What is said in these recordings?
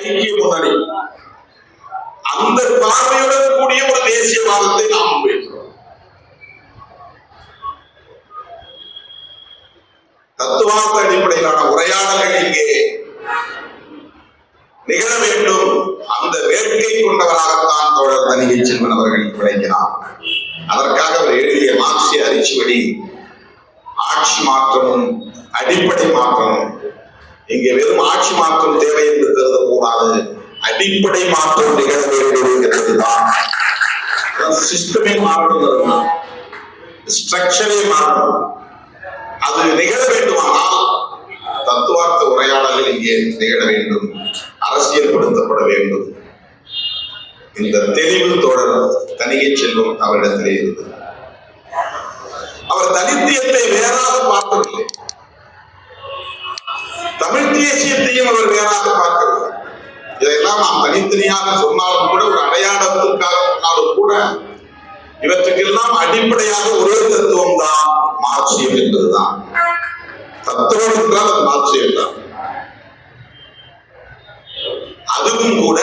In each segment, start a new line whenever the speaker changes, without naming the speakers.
ஐக்கிய முன்னணி. அந்த பார்வையுடன் கூடிய ஒரு தேசியவாதத்தை நாம் தத்துவார்த்த அடிப்படையிலான உரையாடல்கள் இங்கே நிகழ வேண்டும். அந்த வேட்கை கொண்டவராகத்தான் தோழர் தனிகை செல்வன் அவர்கள் விளக்கினார் அதற்காக அவர் எழுதிய மார்க்சிய அரிச்சுவடி ஆட்சி மாற்றமும் அடிப்படை மாற்றமும் இங்கே வெறும் ஆட்சி மாற்றம் தேவை என்று கருதக்கூடாது. அடிப்படை மாற்றம் நிகழ வேண்டும் என்கிறதுதான் சிஸ்டமே மாறணும் ஸ்ட்ரக்சரே மாறணும் அது நிகழ வேண்டுமானால் தத்துவார்த்த உரையாடல்கள் இங்கே நிகழ வேண்டும். அரசியல்படுத்தப்பட வேண்டும். இந்த தெளிவு தோழர் தனிகை செல்வம் அவரிடத்திலே இருந்தது அவர் தனித்தியத்தை வேறாக பார்க்கவில்லை. தமிழ் தேசியத்தையும் அவர் வேறாக பார்க்கவில்லை இதையெல்லாம் நாம் தனித்தனியாக சொன்னாலும் கூட ஒரு அடையாளத்திற்காக சொன்னாலும் கூட இவற்றுக்கெல்லாம் அடிப்படையாக ஒரே தத்துவம் தான் மார்க்சியம் என்பதுதான். தத்துவம் என்றால் அது மார்க்சியம் தான். அதுவும் கூட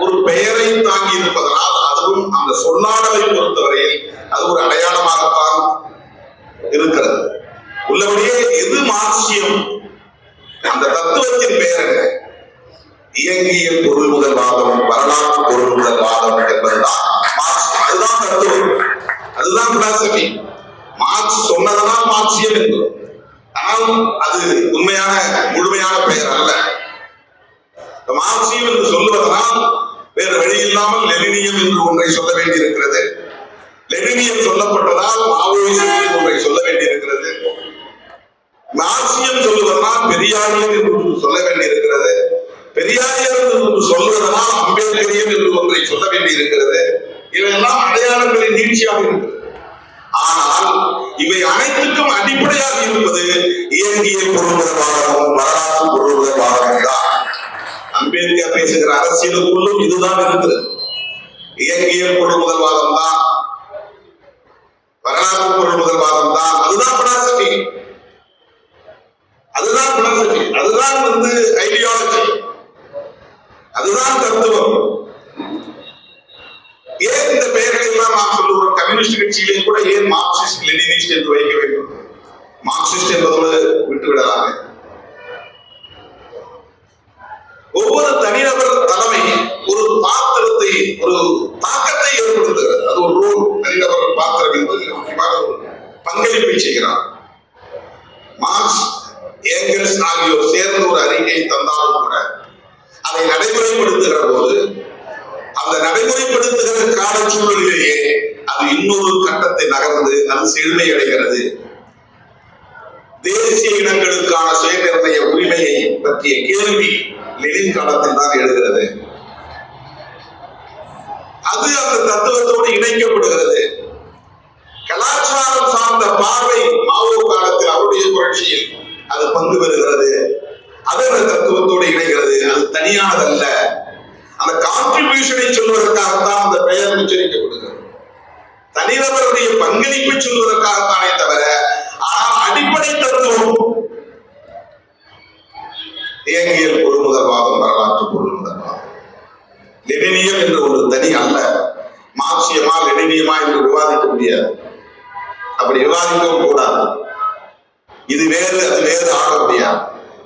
ஒரு பெயரை தாங்கி இருப்பதனால் அதுவும் அந்த சொல்லாடலை பொறுத்தவரையில் அது ஒரு அடையாளமாகத்தான் இருக்கிறது. உள்ளபடியே எது மார்க்சியம்? அந்த தத்துவத்தின் பெயர் என்ன இயங்கியல் பொருள் முதல் வாதம் வரலாற்று பொருள் முதல் வாதம் என்பதுதான். அதுதான் தத்துவம். அதுதான் பிலாசபி மார்க்ஸ் சொன்னதுதான் மார்க்சியம் என்பது ஆனால் அது உண்மையான முழுமையான பெயர் அல்ல. மார்க்சியம் என்று சொல்லுவதனால் வேறு வழி இல்லாமல் லெனினியம் என்று ஒன்றை சொல்ல வேண்டியிருக்கிறது. லெனினியம் சொல்லப்பட்டதால் மாவோயிசம் என்று ஒன்றை சொல்ல வேண்டியிருக்கிறது. நாசியம் சொல்லுவதனால் பெரியாரியம் என்று ஒன்று சொல்ல வேண்டியிருக்கிறது பெரியாரியம் என்று ஒன்று சொல்வதனால் அம்பேத்கரியம் என்று ஒன்றை சொல்ல வேண்டியிருக்கிறது. இவையெல்லாம் அடையாளங்களின் நீட்சியாக இருக்கிறது ஆனால் இவை அனைத்துக்கும் அடிப்படையாக இருப்பது இயங்கிய பொருள்வாதமும் வரலாற்று பொருள்வாதமும் தான் அம்பேத்கர் பேசுகிற அரசியலுக்குள்ளும் இதுதான் இருக்கிறது இயங்கியல் பொருள் முதல்வாதம் தான் வரலாற்று பொருள் முதல்வாதம் தான் அதுதான் அதுதான் பிலாசபி அதுதான் வந்து ஐடியாலஜி அதுதான் தத்துவம். ஏன் இந்த பெயர்களை எல்லாம் நாம் சொல்லுகிறோம்? கம்யூனிஸ்ட் கட்சியிலே கூட ஏன் மார்க்சிஸ்ட் லெனினிஸ்ட் என்று வைக்க வேண்டும்? மார்க்சிஸ்ட் என்பதோடு விட்டுவிடலாமே ஒவ்வொரு தனிநபர் தலைமை ஒரு பாத்திரத்தை ஒரு தாக்கத்தை ஏற்படுத்துகிறது. அது ஒரு ரோல் தனிநபர் பாத்திரம் என்பது முக்கியமாக ஒரு பங்களிப்பை செய்கிறார். மார்க்ஸ் ஏங்கல்ஸ் ஆகியோர் சேர்ந்து ஒரு அறிக்கையை தந்தாலும் கூட அதை நடைமுறைப்படுத்துகிற போது அந்த நடைமுறைப்படுத்துகிற கால சூழலிலேயே அது இன்னொரு கட்டத்தை நகர்ந்து அது செழுமை அடைகிறது. தேசிய இனங்களுக்கான சுயநிர்ணய உரிமையை பற்றிய கேள்வி லெனின் காலத்தில் தான் எழுகிறது. அது அந்த தத்துவத்தோடு இணைக்கப்படுகிறது. கலாச்சாரம் சார்ந்த பார்வை மாவோ காலத்தில் அவருடைய புரட்சியில் அது பங்கு பெறுகிறது. அது அந்த தத்துவத்தோடு இணைகிறது. அது தனியானதல்ல. அந்த கான்ட்ரிபியூஷனை சொல்வதற்காகத்தான் அந்த பெயர் உச்சரிக்கப்படுகிறது. தனிநபருடைய பங்களிப்பை சொல்வதற்காகத்தானே தவிர ஆனால் அடிப்படை தத்துவம் இயங்கியல் பொருள் முதல்வாதம் வரலாற்று பொருள் முதல்வாதம் லெனினியம் என்று ஒரு தனி அல்ல. மார்க்சியமா லெனினியமா என்று விவாதிக்க முடியாது. அப்படி விவாதிக்கவும் கூட இது வேறு அது வேறு ஆக முடியாது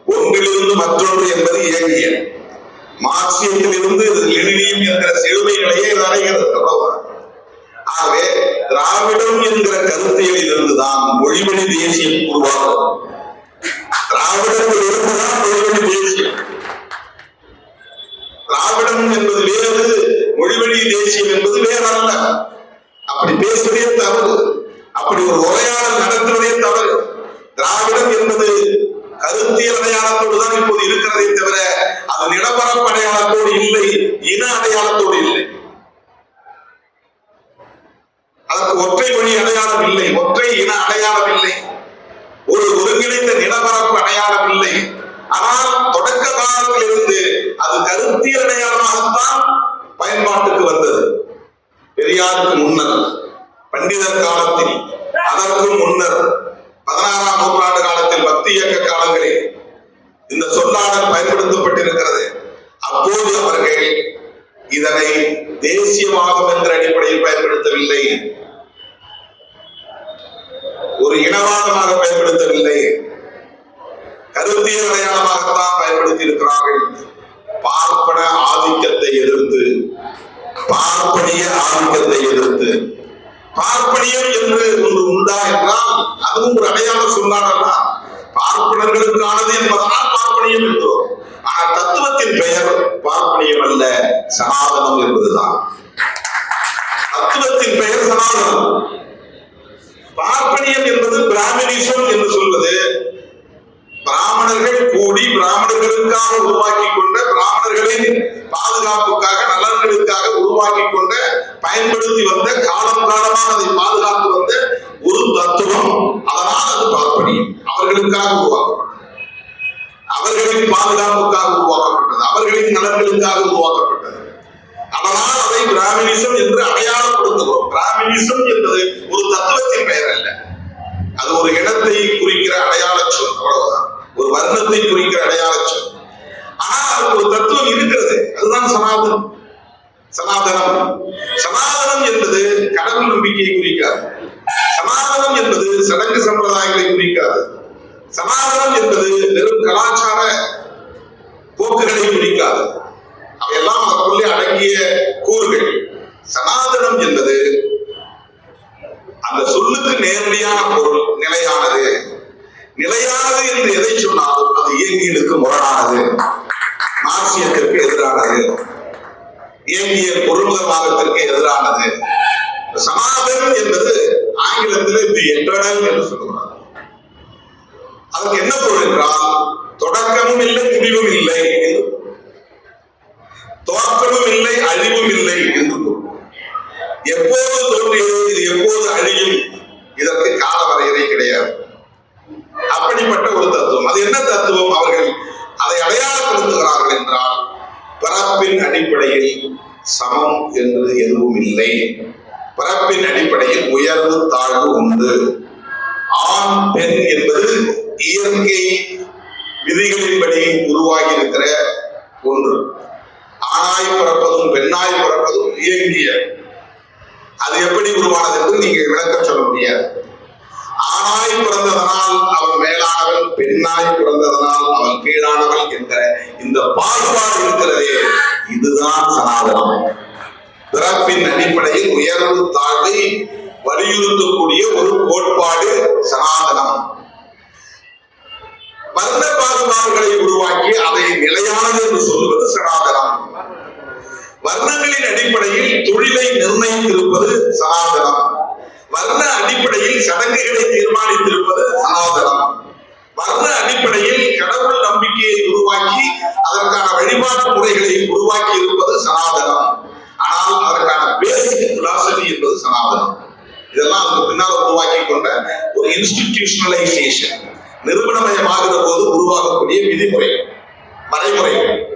ஒன்றிலிருந்து மற்றொன்று என்பது இயங்கியல் மார்க்சியத்திலிருந்து லெனினியம் என்கிற செழுமை நிலையை இது ஆகவே திராவிடம் என்கிற கருத்தியலில் இருந்துதான் மொழிவழி தேசியம் உருவாகும். திராவிடத்தில் இருந்துதான் மொழிவழி தேசியம். திராவிடம் என்பது வேறு மொழிவழி தேசியம் என்பது வேறல்ல. அப்படி பேசுவதே தவறு. அப்படி ஒரு உரையாடல் நடத்துவதே தவறு. திராவிடம் என்பது கருத்தியல் அடையாளத்தோடு தான் இப்போது இருக்கிறதே தவிர அது நிலப்பரப்பு அடையாளத்தோடு இல்லை இன அடையாளத்தோடு இல்லை. அதற்கு ஒற்றை மொழி அடையாளம் இல்லை ஒற்றை இன அடையாளம் இல்லை. ஒரு ஒருங்கிணைந்த நிலப்பரப்பு அடையாளம் இல்லை. ஆனால் தொடக்க காலத்தில் இருந்து அது கருத்தியல் அடையாளமாகத்தான் பயன்பாட்டுக்கு வந்தது. பெரியாருக்கு முன்னர் பண்டிதர் காலத்தில் அதற்கு முன்னர் பதினாறாம் நூற்றாண்டு காலத்தில் பக்தி இயக்க காலங்களில் இந்த சொல்லாடல் பயன்படுத்தப்பட்டிருக்கிறது. அப்போது அவர்கள் இதனை தேசியவாதம் என்ற அடிப்படையில் பயன்படுத்தவில்லை. ஒரு இனவாதமாக பயன்படுத்தவில்லை. கருத்தியல் அடையாளமாகத்தான் பயன்படுத்தி இருக்கிறார்கள் பார்ப்பன ஆதிக்கத்தை எதிர்த்து பார்ப்பனிய ஆதிக்கத்தை எதிர்த்து பார்ப்பனியம் என்று ஒன்று உண்டா என்றால் அதுவும் ஒரு அடையாள சொல்லாடல்ல பார்ப்பனர்களுக்கானது என்பதனால் பார்ப்பனியம் என்றோம் ஆனால் தத்துவத்தின் பெயர் பார்ப்பனியம் அல்ல சனாதனம் என்பதுதான் தத்துவத்தின் பார்ப்பனியம் என்பது பிராமணிசம் என்று சொல்வது. பிராமணர்கள் கூடி பிராமணர்களுக்காக உருவாக்கி கொண்ட பிராமணர்களின் பாதுகாப்புக்காக நலன்களுக்காக உருவாக்கி கொண்ட பயன்படுத்தி வந்த காலம் காலமாக அதை பாதுகாத்து வந்த ஒரு தத்துவம். அதனால் அது பார்ப்பனியம். அவர்களுக்காக உருவாக்கப்பட்டது. அவர்களின் பாதுகாப்புக்காக உருவாக்கப்பட்டது. அவர்களின் நலன்களுக்காக உருவாக்கப்பட்டது. அதனால் அதை பிராமினிசம் என்று அடையாளப்படுத்துகிறோம். பிராமினிசம் என்பது ஒரு தத்துவத்தின் பெயர் அல்ல அது ஒரு இடத்தை குறிக்கிற அடையாள சொல் அவ்வளவுதான். ஒரு வர்ணத்தை குறிக்கிற அடையாள சொல். ஆனால் அதுக்கு ஒரு தத்துவம் இருக்கிறது. அதுதான் சனாதனம். சனாதனம். சனாதனம் என்பது கடவுள் நம்பிக்கையை குறி சனாதனம் என்பது சடங்கு சம்பிரதாயங்களை குறிக்காது சனாதனம் என்பது வெறும் கலாச்சார போக்குகளை குறிக்காது அவையெல்லாம் அதற்குள்ளே அடங்கிய கூறுகள் சனாதனம் என்பது அந்த சொல்லுக்கு நேரடியான பொருள் நிலையானது. நிலையானது என்று எதை சொன்னாலும் அது இயங்கியலுக்கு முரணானது. மார்க்சியத்திற்கு எதிரானது. இயங்கிய பொருள்முதல்வாதத்திற்கு எதிரானது. சனாதனம் என்பது ஆங்கிலத்தில் இது எட்டர்னல் என்று சொல்லுவார் அதற்கு என்ன பொருள் என்றால் தொடக்கமும் இல்லை முடிவும் இல்லை. என்று துவக்கமும் இல்லை அழிவும் இல்லை என்று எப்போது தோன்றியது இது எப்போது அழியும்? இதற்கு கால வரையறை கிடையாது. அப்படிப்பட்ட ஒரு தத்துவம். அது என்ன தத்துவம்? அவர்கள் அதை அடையாளப்படுத்துகிறார்கள் என்றால் பிறப்பின் அடிப்படையில் சமம் என்று எதுவும் இல்லை. பிறப்பின் அடிப்படையில் உயர்வு தாழ்வு உண்டு. ஆண் பெண் என்பது இயற்கை விதிகளின்படி உருவாகி இருக்கிற ஒன்று. ஆணாய் பிறப்பதும் பெண்ணாய் பிறப்பதும் இயங்கிய அது எப்படி உருவானது என்று நீங்க விளக்கம் சொல்ல முடியாது. ஆணாய் பிறந்ததனால் அவன் மேலானவன் பெண்ணாய் பிறந்ததனால் அவன் கீழானவன் என்ற இந்த பாகுபாடு இருக்கிறதே இதுதான் சனாதனம். பிறப்பின் அடிப்படையில் உயர்வு தாழ்வை வலியுறுத்தக்கூடிய ஒரு கோட்பாடு சனாதனம். வர்ண பாகுபாடுகளை உருவாக்கி அதை நிலையானது என்று சொல்வது சனாதனம். வர்ணங்களின் அடிப்படையில் தொழிலை நிர்ணயித்திருப்பது சனாதனம். வர்ண அடிப்படையில் சடங்குகளை தீர்மானித்திருப்பது சனாதனம். வர்ண அடிப்படையில் கடவுள் நம்பிக்கையை உருவாக்கி அதற்கான வழிபாட்டு முறைகளை உருவாக்கி இருப்பது சனாதனம். ஆனால் அதற்கான பேசிக் பிலாசபி என்பது சனாதனம். இதெல்லாம் அதுக்கு பின்னால் உருவாக்கி கொண்ட ஒரு இன்ஸ்டிடியூஷனலைசேஷன் நிறுவனமயமாகிற போது உருவாகக்கூடிய விதிமுறை வரைமுறைகள்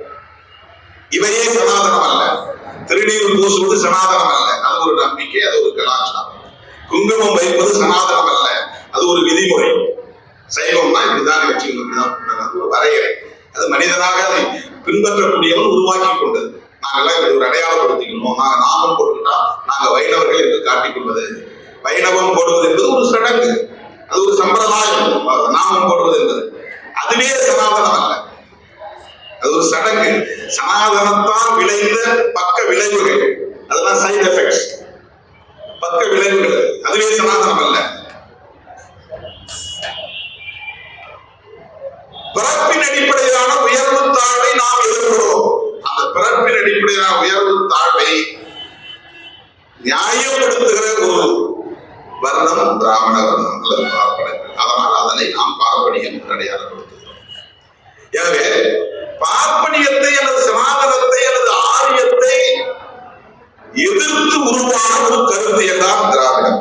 இவையே சனாதனம் அல்ல. திருநீர் பூசுவது சனாதனம் அல்ல. அது ஒரு நம்பிக்கை அது ஒரு கலாச்சாரம். குங்குமம் வைப்பது சனாதனம் அல்ல. அது ஒரு விதிமுறை. சைவம்னா இப்படிதான் வச்சுக்கணும். அது ஒரு வரையறை. அது மனிதனாக அதை பின்பற்றக்கூடியவன் உருவாக்கி கொண்டது. நாங்கெல்லாம் இப்படி ஒரு அடையாளப்படுத்திக்கணும். நாங்க நாமம் போட்டுக்கிட்டா நாங்க வைணவர்கள் என்று காட்டிக்கொள்வது வைணவம் போடுவது என்பது ஒரு சடங்கு. அது ஒரு சம்பிரதாயம். நாமம் போடுவது என்பது. அதுவே சனாதனம் அல்ல. அது ஒரு சடங்கு. சனாதனத்தால் விளைந்த பக்க விளைவுகள். அதெல்லாம் சைடு எஃபெக்ட்ஸ் பக்க விளைவுகள். அதுவே சனாதனம் அல்ல. பிறப்பின் அடிப்படையிலான உயர்வு தாழ்வை நாம் எதிர்க்கிறோம் அந்த பிறப்பின் அடிப்படையிலான உயர்வு தாழ்வை நியாயப்படுத்துகிற ஒரு வர்ணம் பிராமண வர்ணம் அல்லது பார்ப்பனர் அதனால் அதனை நாம் பார்ப்பனியம் அடையாளப்படுத்துகிறோம். எனவே பார்ப்பனியத்தை அல்லது சனாதனத்தை அல்லது ஆரியத்தை எதிர்த்து உருவான ஒரு கருத்தியல் தான் திராவிடம்.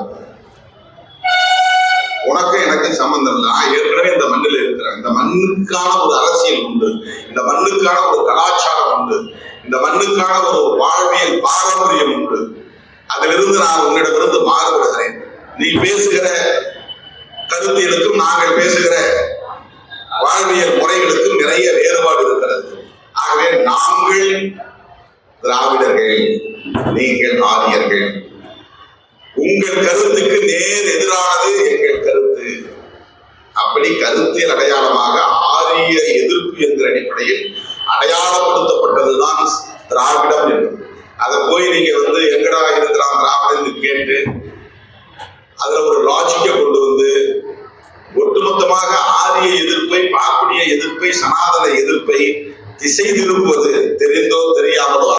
உனக்கு எனக்கு சம்பந்தம் இல்லை. நான் ஏற்கனவே இந்த மண்ணில் இருக்கிறேன். இந்த மண்ணுக்கான ஒரு அரசியல் உண்டு. இந்த மண்ணுக்கான ஒரு கலாச்சாரம் உண்டு. இந்த மண்ணுக்கான ஒரு வாழ்வியல் பாரம்பரியம் உண்டு. அதிலிருந்து நான் உன்னிடமிருந்து மாறுபடுகிறேன். நீ பேசுகிற கருத்தியலுக்கும் நாங்கள் பேசுகிற வாழ்வியல் முறைகளுக்கும் நிறைய வேறுபாடு இருக்கிறது. ஆகவே நாங்கள் திராவிடர்கள் நீங்கள் ஆரியர்கள். உங்கள் கருத்துக்கு நேர் எதிரானது எங்கள் கருத்து. அப்படி கருத்தியல் அடையாளமாக ஆரிய எதிர்ப்பு என்ற அடிப்படையில் அடையாளப்படுத்தப்பட்டதுதான் திராவிடம் என்பது. அதை போய் நீங்க வந்து எங்கடா இருக்கிறான் திராவிடம் கேட்டு அதுல ஒரு லாஜிக்கை கொண்டு வந்து ஒட்டுமொத்தமாக ஆரிய எதிர்ப்பை பார்ப்பனிய எதிர்ப்பை சனாதன எதிர்ப்பை திசை திருப்புவது தெரிந்தோ தெரியாமலோ